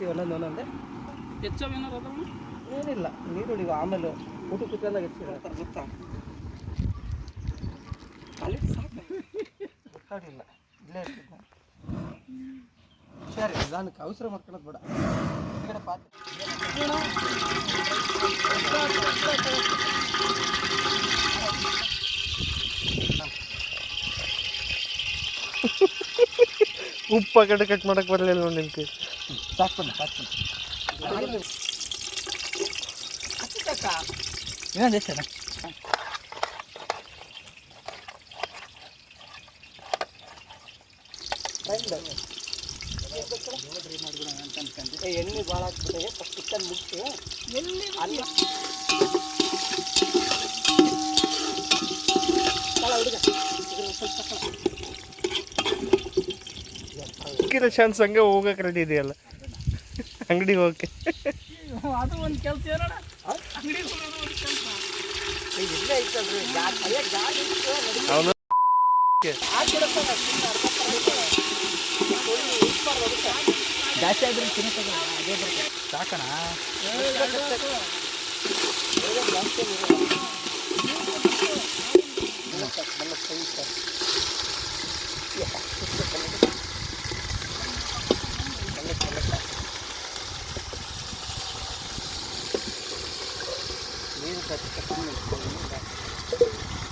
ಹಾಕ್ತೀವಿ ಒಂದೊಂದು ಒಂದೊಂದೇ ಅದಾವಣ್ಣ ಏನಿಲ್ಲ ನೀರುಳ್ಳಿ ಆಮೇಲೆ ಊಟ ಕುತ್ಕೊಂಡಾಗ ಎತ್ಕೊಳ್ತಾರೆ ಗೊತ್ತಾ ಅಲ್ಲಿ ಸಾಕು. ಗೊತ್ತಾಗಲಿಲ್ಲ ಇಲ್ಲೇ ಇರ್ತಿದ್ದ ಸರಿ ನಿಧಾನಕ್ಕೆ. ಅವಸರ ಮಾಡ್ಕೊಳೋದು ಬೇಡ. ಈ ಕಡೆ ಪಾತ್ರೆ. ಉಪ್ಪು ಕಡೆ ಕಟ್ ಮಾಡಕ್ ಬರಲಿಲ್ಲ ನೋಡಿ ನಿನ್ಗೆ ಸಾಕು ಬನ್ನಿ ಸಾಕು ಬನ್ನಿ ಇನ್ನೊಂದು ಎಷ್ಟು ಎಣ್ಣೆ ಭಾಳ ಹಾಕ್ಬಿಟ್ಟೆ ಫಸ್ಟ್ ಚಿಕನ್ ಮುಗಿಸಿ ಎಲ್ಲಿ ಅಲ್ಲ ಹುಡುಗ ಚಾನ್ಸ್ ಹಂಗೆ ಹೋಗಕ್ಕೆ ರೆಡಿ ಇದೆಯಲ್ಲ. ಅಂಗಡಿಗೆ ಹೋಗಕ್ಕೆ. ಅದು ಒಂದು ಕೆಲಸ ಏನಣ್ಣ ಅಂಗಡಿ ಒಂದು ಕೆಲಸ. ಏ, ಇಲ್ಲೇ ಐತಲ್ರಿ ಗಾಡಿ ಅವನು. ಜಾಸ್ತಿ ಆದ್ರೆ ಅದೇ ಬರುತ್ತೆ. ಸಾಕಣ? ಕೈ ಇಟ್ಟು ಹಾಕು. ಯಪ್ಪ, ಸುತ್ತ ಮೆಲ್ಲಕ್ ಹಾಕು. ಮೆಲ್ಲಕ್, ಮೆಲ್ಲಕ್ ಹಾಕು. ನೀರು ಕಟ್ಟಿ ಸುಮ್ಮನೆ ನೀರು ಹಾಕು.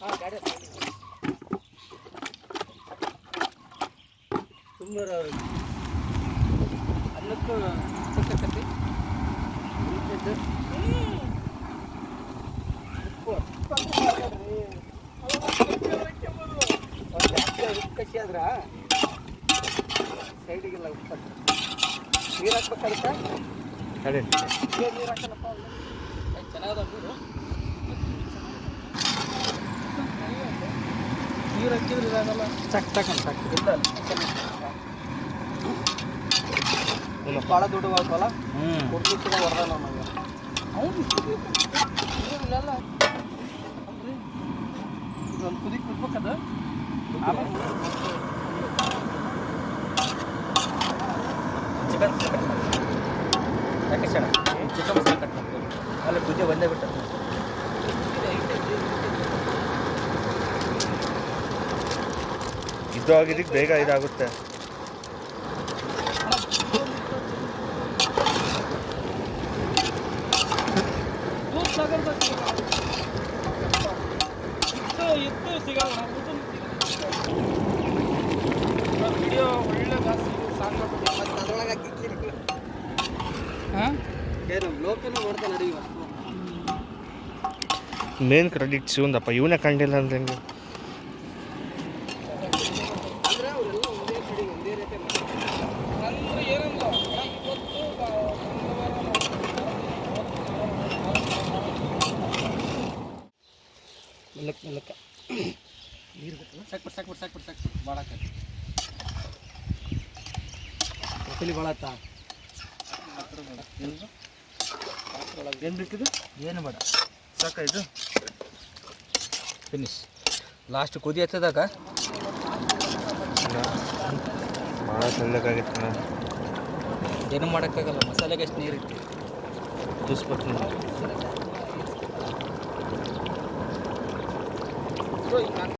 ಹಾಂ ಗಾಡಿ ಸುಮ್ಮನೆ ಅನ್ನಕ್ಕೂ ಕಟ್ಟಿ ಕಟ್ಟಿ ಆದ್ರ ಸೈಡಿಗೆಲ್ಲ ಉಪ್ಪು ನೀರು ಹಾಕ್ಬೇಕಾಗುತ್ತೆ ನೀರು ಹಾಕಲ್ಲಪ್ಪ ಚೆನ್ನಾಗದ ನೀರು ನೀರು ಹಾಕಿದ್ರೆ ಇದಾಗಲ್ಲ? ಚಕ್ ಸಾಕು ಸಾಕು. ಇಲ್ಲ ಇಲ್ಲ ಭಾಳ ದುಡ್ಡು ಆಗ್ತವಲ್ಲ ಕೊಡ್ಲಿಕ್ಕೆ ಹೊಡೆದ ನಮಗೆ. ಇಲ್ಲೆಲ್ಲ ಒಂದು ಕುದಿ ಕುದ್ಬೇಕದ. ಚಿಕನ್ ಯಾಕೆ ಸರ್? ಚಿಕನ್ ಮಸಾಲೆ ಕಟ್ ಮಾಡ್ತೀವಿ ಅಲ್ಲಿ ಬುದ್ಧಿ ಒಂದೇ ಬಿಟ್ಟು ಇದು ಆಗಿದ್ದಕ್ಕೆ ಬೇಗ ಇದಾಗುತ್ತೆ ದೂದ್ ಸಾಗರದ ಇತ್ತು ಇತ್ತು ಸಿಗಲ್ಲ ವಿಡಿಯೋ ಒಳ್ಳೆ ಜಾಸ್ತಿ ಸಾಕಾಗ್ತದೆ ಅದ್ರೊಳಗೆ ಹಾಕಿ ಹಾಂ ಲೋಕನ ನಡೆಯುವ ಮೇನ್ ಕ್ರೆಡಿಟ್ಸ್ ಇವಂದಪ್ಪ ಇವನೇ ಕಂಡಿಲ್ಲ ಅಂದ್ರೆ ಹೆಂಗೆ? ನೀರು ಸಾಕ್ಬಿಟ್ಟು ಸಾಕ್ಬಿಟ್ಟು ಸಾಕ್ಬಿಟ್ಟು ಸಾಕ್ಬಿಟ್ಟು ಭಾಳ ಹಾಕಿ ಮಸಾಲೆ ಭಾಳ ಆಯ್ತಾ ಏನು ಬೇಕಿದು ಏನು ಬೇಡ. ಸಾಕ ಇದು? ಫಿನಿಶ್ ಲಾಸ್ಟ್ ಕುದಿ ಹತ್ತದಾಗ? ಭಾಳ ನಾನು ಏನು ಮಾಡೋಕ್ಕಾಗಲ್ಲ. ಮಸಾಲೆಗೆ ಎಷ್ಟು ನೀರು ಜ್ಯೂಸ್ ಕುದಿಸ್ಬೇಕು 这应该